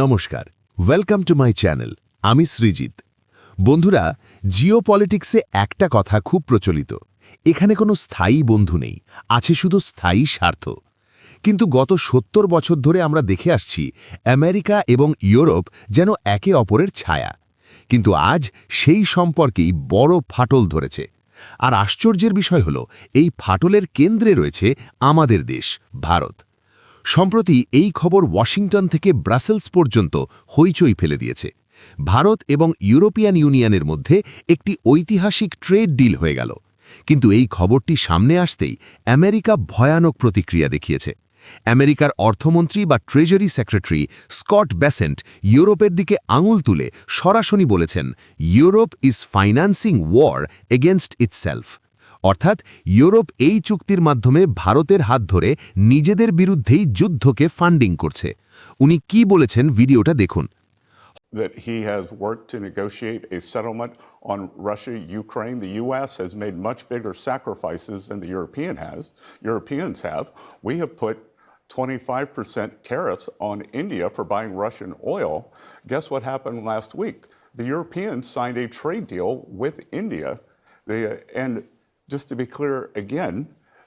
নমস্কার welcome to my channel আমি সৃজিত। বন্ধুরা জিও পলিটিক্সে একটা কথা খুব প্রচলিত, এখানে কোনো স্থায়ী বন্ধু নেই, আছে শুধু স্থায়ী স্বার্থ। কিন্তু গত সত্তর বছর ধরে আমরা দেখে আসছি, আমেরিকা এবং ইউরোপ যেন একে অপরের ছায়া। কিন্তু আজ সেই সম্পর্কেই বড় ফাটল ধরেছে। আর আশ্চর্যের বিষয় হল, এই ফাটলের কেন্দ্রে রয়েছে আমাদের দেশ, ভারত। সম্প্রতি এই খবর ওয়াশিংটন থেকে ব্রাসেলস পর্যন্ত হইচই ফেলে দিয়েছে। ভারত এবং ইউরোপিয়ান ইউনিয়নের মধ্যে একটি ঐতিহাসিক ট্রেড ডিল হয়ে গেল। কিন্তু এই খবরটি সামনে আসতেই আমেরিকা ভয়ানক প্রতিক্রিয়া দেখিয়েছে। আমেরিকার অর্থমন্ত্রী বা ট্রেজারি সেক্রেটারি স্কট ব্যাসেন্ট ইউরোপের দিকে আঙুল তুলে সরাসরি বলেছেন, Europe is financing war against itself. অর্থাৎ ইউরোপ এই চুক্তির মাধ্যমে ভারতের হাত ধরে নিজেদের বিরুদ্ধেই যুদ্ধকে ফান্ডিং করছে উনি কি বলেছেন ভিডিওটা দেখুন that he has worked to negotiate a settlement on Russia, Ukraine. The U.S. has made much bigger sacrifices than the European has. Europeans have. We have put 25% tariffs on India for buying Russian oil. Guess what happened last week? The Europeans signed a trade deal with India. They, and just to be clear again,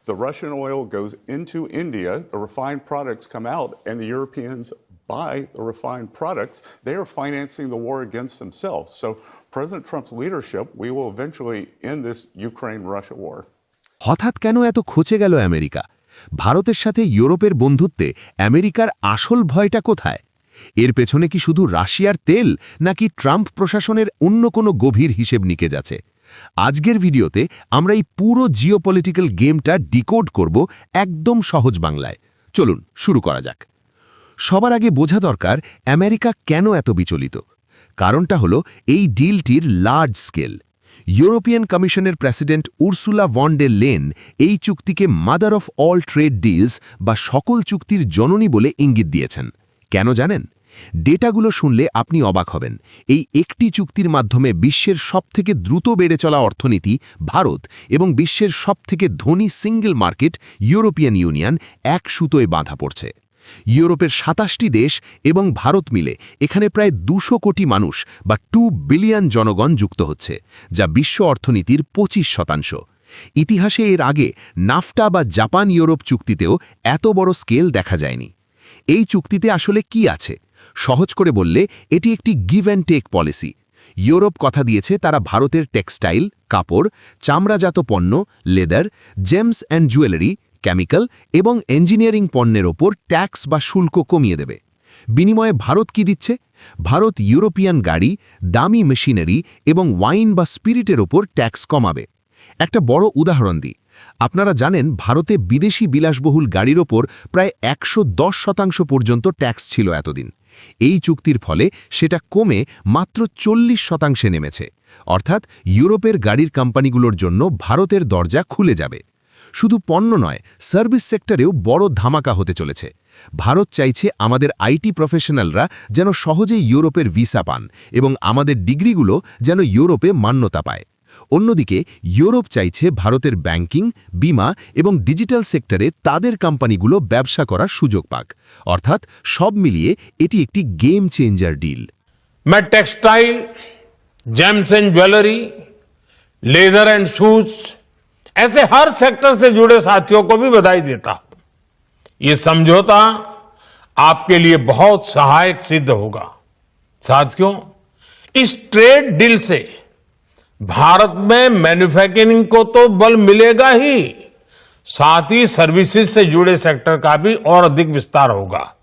the Russian oil goes into India, the refined products come out, and the Europeans buy the refined products. They are financing the war against themselves. So, President Trump's leadership, we will eventually end this Ukraine Russia war. হঠাৎ কেন এত খচে গেল America ভারতের সাথে ইউরোপের বন্ধুত্বে আমেরিকার আসল ভয়টা কোথায় এর পেছনে কি শুধু রাশিয়ার তেল নাকি ট্রাম্প প্রশাসনের অন্য কোনো গভীর হিসেব নিকে যাচ্ছে আজকের ভিডিওতে আমরা এই পুরো জিওপলিটিক্যাল গেমটা ডিকোড করব একদম সহজ বাংলায়। চলুন, শুরু করা যাক। সবার আগে বোঝা দরকার আমেরিকা কেন এত বিচলিত? কারণটা হলো এই ডিলটির লার্জ স্কেল ইউরোপিয়ান কমিশনের প্রেসিডেন্ট উর্সুলা ডে লেন এই চুক্তিকে mother of all trade deals বা সকল চুক্তির জননী বলে ইঙ্গিত দিয়েছেন। কেন জানেন? ডেটাগুলো শুনলে আপনি অবাক হবেন। এই একটি চুক্তির মাধ্যমে বিশ্বের সবথেকে দ্রুত বেড়ে চলা অর্থনীতি ভারত এবং বিশ্বের সবথেকে ধনী সিঙ্গল মার্কেট ইউরোপিয়ান ইউনিয়ন এক সুতোয় বাঁধা পড়ছে। ইউরোপের সাতাশটি দেশ এবং ভারত মিলে এখানে প্রায় দুশো কোটি মানুষ বা টু বিলিয়ন জনগণ যুক্ত হচ্ছে, যা বিশ্ব অর্থনীতির পঁচিশ শতাংশ। ইতিহাসে এর আগে নাফটা বা জাপান ইউরোপ চুক্তিতেও এত বড় স্কেল দেখা যায়নি। এই চুক্তিতে আসলে কি আছে? সহজ করে বললে, এটি একটি give and take policy Europe কথা দিয়েছে, তারা ভারতের টেক্সটাইল, কাপড়, চামড়াজাত পণ্য, leather gems and jewellery chemical এবং ইঞ্জিনিয়ারিং পণ্যের ওপর ট্যাক্স বা শুল্ক কমিয়ে দেবে। বিনিময়ে ভারত কি দিচ্ছে? ভারত ইউরোপিয়ান গাড়ি, দামি মেশিনারি এবং ওয়াইন বা স্পিরিটের ওপর ট্যাক্স কমাবে। একটা বড় উদাহরণ দিই। আপনারা জানেন, ভারতে বিদেশি বিলাসবহুল গাড়ির ওপর প্রায় একশো দশ শতাংশ পর্যন্ত ট্যাক্স ছিল এতদিন। এই চুক্তির ফলে সেটা কমে মাত্র চল্লিশ শতাংশে নেমেছে। অর্থাৎ ইউরোপের গাড়ির কোম্পানিগুলোর জন্য ভারতের দরজা খুলে যাবে। শুধু পণ্য নয়, সার্ভিস সেক্টরেও বড় ধামাকা হতে চলেছে। ভারত চাইছে আমাদের আইটি প্রফেশনালরা যেন সহজেই ইউরোপের ভিসা পান এবং আমাদের ডিগ্রিগুলো যেন ইউরোপে মান্যতা পায়। অন্যদিকে ইউরোপ চাইছে ভারতের ব্যাংকিং বিমা এবং ডিজিটাল সেক্টরে তাদের কোম্পানিগুলো ব্যবসা করার সুযোগ পাক অর্থাৎ সব মিলিয়ে এটি একটি গেম চেঞ্জার ডিল मैं textile gems and jewellery leather and shoes ऐसे हर सेक्टर से जुड़े साथियों को भी बधाई देता हूं ये समझौता आपके लिए बहुत सहायक सिद्ध होगा साथियों इस ट्रेड डील से भारत में मैन्युफैक्चरिंग को तो बल मिलेगा ही। साथ ही सर्विसेज़ से जुड़े सेक्टर का भी और अधिक विस्तार होगा।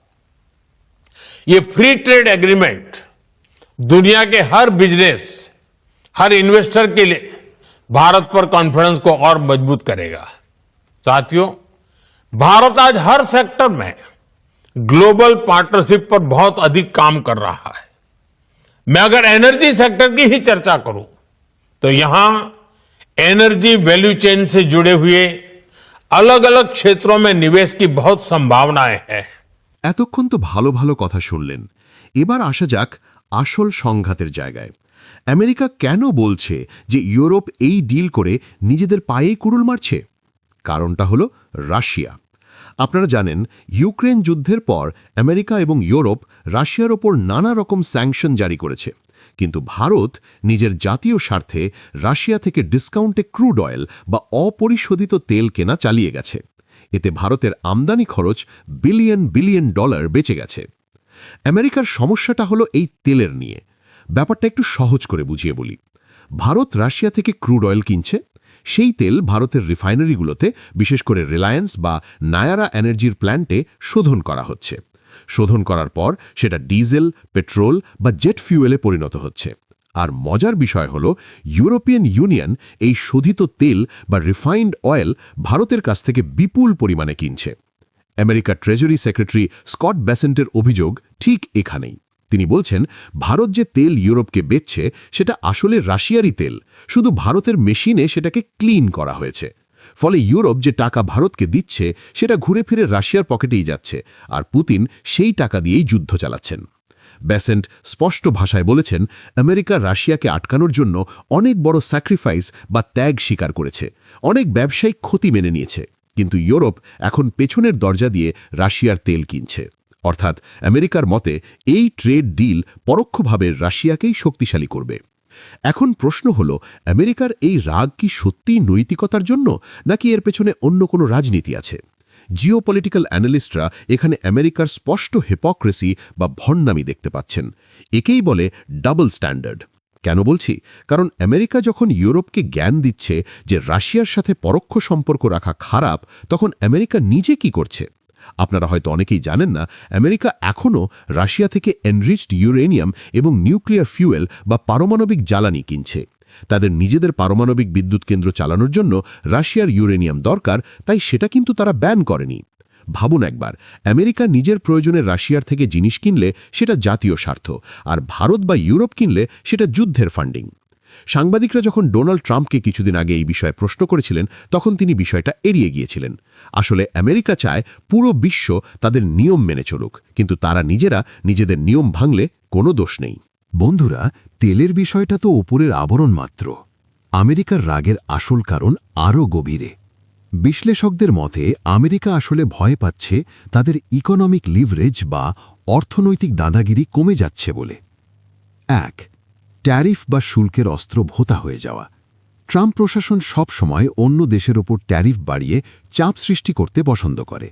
ये फ्री ट्रेड एग्रीमेंट दुनिया के हर बिज़नेस हर इन्वेस्टर के लिए भारत पर कॉन्फिडेंस को और मज़बूत करेगा। साथियों, भारत आज हर सेक्टर में ग्लोबल पार्टनरशिप पर बहुत अधिक काम कर रहा है। मैं अगर एनर्जी सेक्टर की ही चर्चा करूँ तो यहां एनर्जी वैल्यू चेन से जुड़े हुए अलग अलग क्षेत्रों में निवेश की बहुत संभावनाएं हैं এতক্ষণ তো ভালো ভালো কথা শুনলেন এবার আসা যাক আসল সংঘাতের জায়গায় আমেরিকা কেন বলছে যে ইউরোপ এই ডিল করে নিজেদের পায়েই কুড়ুল মারছে কারণটা হলো রাশিয়া আপনারা জানেন ইউক্রেন যুদ্ধের পর আমেরিকা এবং ইউরোপ রাশিয়ার ওপর নানা রকম স্যাংশন জারি করেছে কিন্তু ভারত নিজের জাতীয় স্বার্থে রাশিয়া থেকে ডিসকাউন্টে ক্রুড অয়েল বা অপরিশোধিত তেল কেনা চালিয়ে গেছে। এতে ভারতের আমদানি খরচ বিলিয়ন বিলিয়ন ডলার বেঁচে গেছে। আমেরিকার সমস্যাটা হলো এই তেলের নিয়ে। ব্যাপারটা একটু সহজ করে বুঝিয়ে বলি। ভারত রাশিয়া থেকে ক্রুড অয়েল কিনছে। সেই তেল ভারতের রিফাইনারিগুলোতে, বিশেষ করে রিলায়েন্স বা নায়ারা এনার্জির প্ল্যান্টে শোধন করা হচ্ছে। শোধন করার পর সেটা ডিজেল, পেট্রোল বা জেট ফিউয়েলে পরিণত হচ্ছে। আর মজার বিষয় হল, ইউরোপিয়ান ইউনিয়ন এই শোধিত তেল বা রিফাইন্ড অয়েল ভারতের কাছ থেকে বিপুল পরিমাণে কিনছে। আমেরিকার ট্রেজারি সেক্রেটারি স্কট ব্যাসেন্টের অভিযোগ ঠিক এখানেই। তিনি বলছেন, ভারত যে তেল ইউরোপকে বেচছে, সেটা আসলে রাশিয়ারই তেল। শুধু ভারতের মেশিনে সেটাকে ক্লিন করা হয়েছে। ফলে ইউরোপ যে টাকা ভারতকে দিচ্ছে, সেটা ঘুরে ফিরে রাশিয়ার পকেটেই যাচ্ছে আর পুতিন সেই টাকা দিয়েই যুদ্ধ চালাচ্ছেন। ব্যাসেন্ট স্পষ্ট ভাষায় বলেছেন, আমেরিকা রাশিয়াকে আটকানোর জন্য অনেক বড় স্যাক্রিফাইস বা ত্যাগ স্বীকার করেছে। অনেক ব্যবসায়িক ক্ষতি মেনে নিয়েছে। কিন্তু ইউরোপ এখন পেছনের দরজা দিয়ে রাশিয়ার তেল কিনছে। অর্থাৎ আমেরিকার মতে, এই ট্রেড ডিল পরোক্ষভাবে রাশিয়াকেই শক্তিশালী করবে। এখন প্রশ্ন হল, আমেরিকার এই রাগ কি সত্যিই নৈতিকতার জন্য, নাকি এর পেছনে অন্য কোনো রাজনীতি আছে? জিওপলিটিক্যাল অ্যানালিস্টরা এখানে আমেরিকার স্পষ্ট হেপক্রেসি বা ভণ্ডামি দেখতে পাচ্ছেন। একেই বলে ডাবল স্ট্যান্ডার্ড কেন বলছি? কারণ আমেরিকা যখন ইউরোপকে জ্ঞান দিচ্ছে যে রাশিয়ার সাথে পরোক্ষ সম্পর্ক রাখা খারাপ, তখন আমেরিকা নিজে কি করছে? আপনারা হয়তো অনেকেই জানেন না, আমেরিকা এখনও রাশিয়া থেকে এনরিচড ইউরেনিয়াম এবং নিউক্লিয়ার ফিউয়েল বা পারমাণবিক জ্বালানি কিনছে। তাদের নিজেদের পারমাণবিক বিদ্যুৎ কেন্দ্র চালানোর জন্য রাশিয়ার ইউরেনিয়াম দরকার, তাই সেটা কিন্তু তারা ব্যান করেনি। ভাবুন একবার, আমেরিকা নিজের প্রয়োজনে রাশিয়ার থেকে জিনিস কিনলে সেটা জাতীয় স্বার্থ, আর ভারত বা ইউরোপ কিনলে সেটা যুদ্ধের ফান্ডিং সাংবাদিকরা যখন ডোনাল্ড ট্রাম্পকে কিছুদিন আগে এই বিষয়ে প্রশ্ন করেছিলেন, তখন তিনি বিষয়টা এড়িয়ে গিয়েছিলেন। আসলে আমেরিকা চায় পুরো বিশ্ব তাদের নিয়ম মেনে চলুক, কিন্তু তারা নিজেরা নিজেদের নিয়ম ভাঙলে কোনো দোষ নেই। বন্ধুরা, তেলের বিষয়টা তো ওপরের আবরণ মাত্র। আমেরিকার রাগের আসল কারণ আরও গভীরে। বিশ্লেষকদের মতে, আমেরিকা আসলে ভয় পাচ্ছে তাদের ইকোনমিক লিভারেজ বা অর্থনৈতিক দাদাগিরি কমে যাচ্ছে বলে। এক ট্যারিফ বা শুল্কের অস্ত্র ভোতা হয়ে যাওয়া। ট্রাম্প প্রশাসন সব সময় অন্য দেশের ওপর ট্যারিফ বাড়িয়ে চাপ সৃষ্টি করতে পছন্দ করে।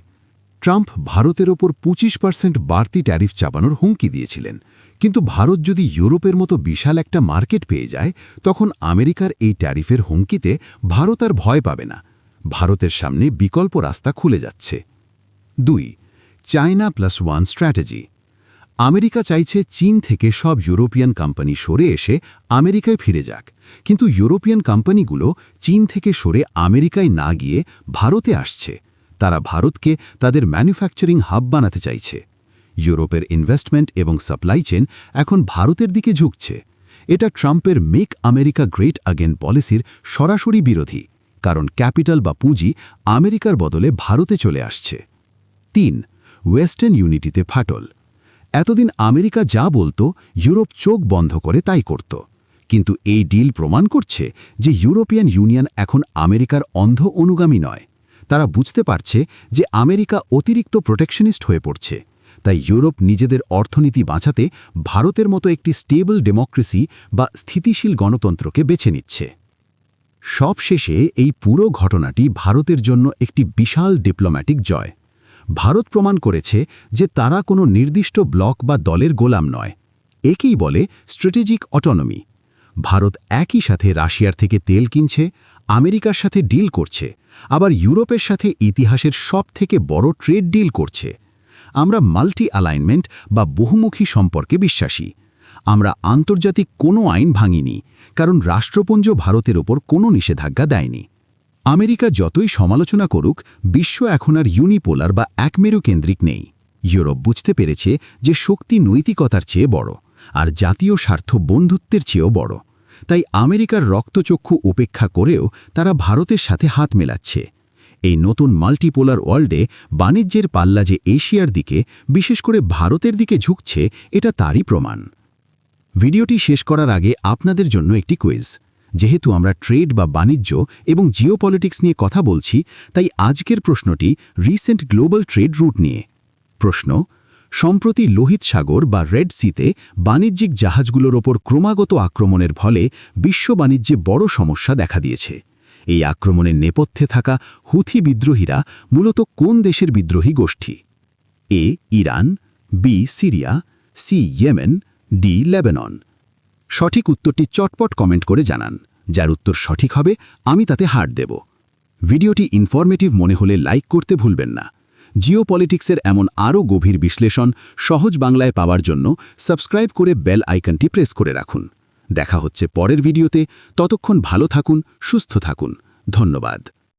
ট্রাম্প ভারতের ওপর পঁচিশ পার্সেন্ট বাড়তি ট্যারিফ চাপানোর হুমকি দিয়েছিলেন। কিন্তু ভারত যদি ইউরোপের মতো বিশাল একটা মার্কেট পেয়ে যায়, তখন আমেরিকার এই ট্যারিফের হুমকিতে ভারত আর ভয় পাবে না। ভারতের সামনে বিকল্প রাস্তা খুলে যাচ্ছে। দুই, China plus one strategy America চাইছে চীন থেকে সব ইউরোপিয়ান কোম্পানি সরে এসে আমেরিকায় ফিরে যাক। কিন্তু ইউরোপিয়ান কোম্পানিগুলো চীন থেকে সরে আমেরিকায় না গিয়ে ভারতে আসছে। তারা ভারতকে তাদের ম্যানুফ্যাকচারিং হাব বানাতে চাইছে। ইউরোপের ইনভেস্টমেন্ট এবং সাপ্লাই চেন এখন ভারতের দিকে ঝুঁকছে। এটা ট্রাম্পের মেক আমেরিকা গ্রেট আগেন পলিসির সরাসরি বিরোধী, কারণ ক্যাপিটাল বা পুঁজি আমেরিকার বদলে ভারতে চলে আসছে। তিন, ওয়েস্টার্ন ইউনিটিতে ফাটল। এতদিন আমেরিকা যা বলতো, ইউরোপ চোখ বন্ধ করে তাই করত। কিন্তু এই ডিল প্রমাণ করছে যে ইউরোপিয়ান ইউনিয়ন এখন আমেরিকার অন্ধ অনুগামী নয়। তারা বুঝতে পারছে যে আমেরিকা অতিরিক্ত প্রোটেকশনিস্ট হয়ে পড়ছে। তাই ইউরোপ নিজেদের অর্থনীতি বাঁচাতে ভারতের মতো একটি স্টেবল ডেমোক্রেসি বা স্থিতিশীল গণতন্ত্রকে বেছে নিচ্ছে। সবশেষে এই পুরো ঘটনাটি ভারতের জন্য একটি বিশাল ডিপ্লোম্যাটিক জয়। ভারত প্রমাণ করেছে যে তারা কোনো নির্দিষ্ট ব্লক বা দলের গোলাম নয়। একেই বলে স্ট্র্যাটেজিক অটোনমি। ভারত একই সাথে রাশিয়ার থেকে তেল কিনছে, আমেরিকার সাথে ডিল করছে, আবার ইউরোপের সাথে ইতিহাসের সব থেকে বড় ট্রেড ডিল করছে। আমরা মাল্টি অ্যালাইনমেন্ট বা বহুমুখী সম্পর্কে বিশ্বাসী। আমরা আন্তর্জাতিক কোনো আইন ভাঙিনি, কারণ রাষ্ট্রপুঞ্জ ভারতের ওপর কোনো নিষেধাজ্ঞা দেয়নি। আমেরিকা যতই সমালোচনা করুক, বিশ্ব এখন আর ইউনিপোলার বা একমেরু কেন্দ্রিক নেই। ইউরোপ বুঝতে পেরেছে যে শক্তি নৈতিকতার চেয়ে বড়, আর জাতীয় স্বার্থ বন্ধুত্বের চেয়েও বড়। তাই আমেরিকার রক্তচক্ষু উপেক্ষা করেও তারা ভারতের সাথে হাত মেলাচ্ছে। এই নতুন মাল্টিপোলার ওয়ার্ল্ডে বাণিজ্যের পাল্লা যে এশিয়ার দিকে, বিশেষ করে ভারতের দিকে ঝুঁকছে, এটা তারই প্রমাণ। ভিডিওটি শেষ করার আগে আপনাদের জন্য একটি কুইজ যেহেতু আমরা ট্রেড বা বাণিজ্য এবং জিওপলিটিক্স নিয়ে কথা বলছি, তাই আজকের প্রশ্নটি রিসেন্ট গ্লোবাল ট্রেড রুট নিয়ে। প্রশ্ন, সম্প্রতি লোহিত সাগর বা রেড সিতে বাণিজ্যিক জাহাজগুলোর ওপর ক্রমাগত আক্রমণের ফলে বিশ্ব বাণিজ্যে বড় সমস্যা দেখা দিয়েছে। এই আক্রমণের নেপথ্যে থাকা হুথি বিদ্রোহীরা মূলত কোন দেশের বিদ্রোহী গোষ্ঠী? A, Iran, B, Syria, C, Yemen, D, Lebanon. সঠিক উত্তরটি চটপট কমেন্ট করে জানান। যার উত্তর সঠিক হবে, আমি তাতে হার দেব। ভিডিওটি ইনফরমেটিভ মনে হলে লাইক করতে ভুলবেন না। জিও পলিটিক্সের এমন আরও গভীর বিশ্লেষণ সহজ বাংলায় পাওয়ার জন্য সাবস্ক্রাইব করে বেল আইকনটি প্রেস করে রাখুন। দেখা হচ্ছে পরের ভিডিওতে। ততক্ষণ ভালো থাকুন, সুস্থ থাকুন। ধন্যবাদ।